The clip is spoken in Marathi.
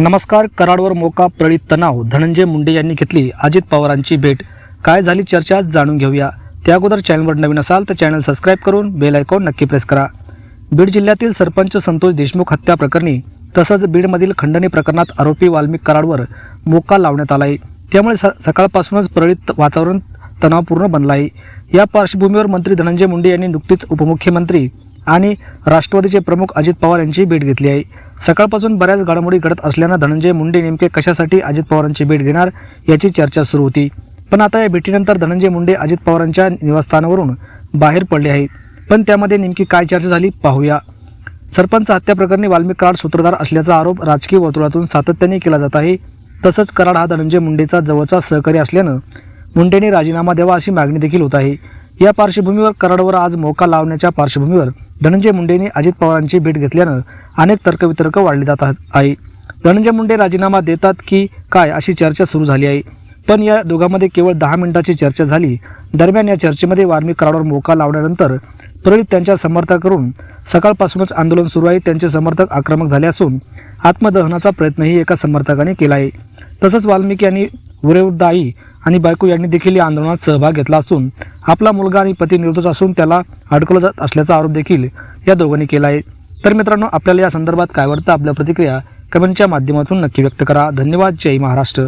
नमस्कार कराडवर मोका प्रळीत तणाव धनंजय मुंडे यांनी घेतली अजित पवारांची भेट. काय झाली चर्चा जाणून घेऊया. त्या अगोदर चॅनलवर नवीन असाल तर चॅनल सबस्क्राईब करून बेल आयकॉन नक्की प्रेस करा. बीड जिल्ह्यातील सरपंच संतोष देशमुख हत्या प्रकरणी तसंच बीडमधील खंडणी प्रकरणात आरोपी वाल्मिक कराडवर मोका लावण्यात आला आहे त्यामुळे स सकाळपासूनच प्रळीत वातावरण तणावपूर्ण बनलं आहे या पार्श्वभूमीवर मंत्री धनंजय मुंडे यांनी नुकतीच उपमुख्यमंत्री आणि राष्ट्रवादीचे प्रमुख अजित पवार यांची भेट घेतली आहे. सकाळपासून बऱ्याच घडामोडी घडत असल्यानं धनंजय मुंडे नेमके कशासाठी अजित पवारांची भेट घेणार याची चर्चा सुरू होती. पण आता या भेटीनंतर धनंजय मुंडे अजित पवारांच्या निवासस्थानावरून बाहेर पडले आहेत. पण त्यामध्ये नेमकी काय चर्चा झाली पाहूया. सरपंच हत्या प्रकरणी वाल्मिक कराड सूत्रधार असल्याचा आरोप राजकीय वर्तुळातून सातत्याने केला जात आहे. तसंच कराड हा धनंजय मुंडेचा जवळचा सहकारी असल्यानं मुंडेंनी राजीनामा द्यावा अशी मागणी देखील होत आहे. या पार्श्वभूमीवर कराडवर आज मोका लावण्याच्या पार्श्वभूमीवर धनंजय मुंडेंनी अजित पवारांची भेट घेतल्यानं अनेक तर्कवितर्क वाढले जात आहे धनंजय मुंडे राजीनामा देतात की काय अशी चर्चा सुरू झाली आहे. पण या दोघांमध्ये केवळ दहा मिनिटाची चर्चा झाली. दरम्यान या चर्चेमध्ये वाल्मिक कराडावर मोका लावल्यानंतर प्रणित त्यांच्या समर्थकाकडून सकाळपासूनच आंदोलन सुरू आहे. त्यांचे समर्थक आक्रमक झाले असून आत्मदहनाचा प्रयत्नही एका समर्थकाने केला आहे. तसंच वाल्मिकी यांनी वयोवृद्ध आई आणि बायको यांनी देखील या आंदोलनात सहभाग घेतला असून आपला मुलगा आणि पती निर्दोष असून त्याला अडकवलं जात असल्याचा आरोप देखील या दोघांनी केला आहे. तर मित्रांनो आपल्याला या संदर्भात काय वाटतं? आपल्या प्रतिक्रिया कमेंटच्या माध्यमातून नक्की व्यक्त करा. धन्यवाद. जय महाराष्ट्र.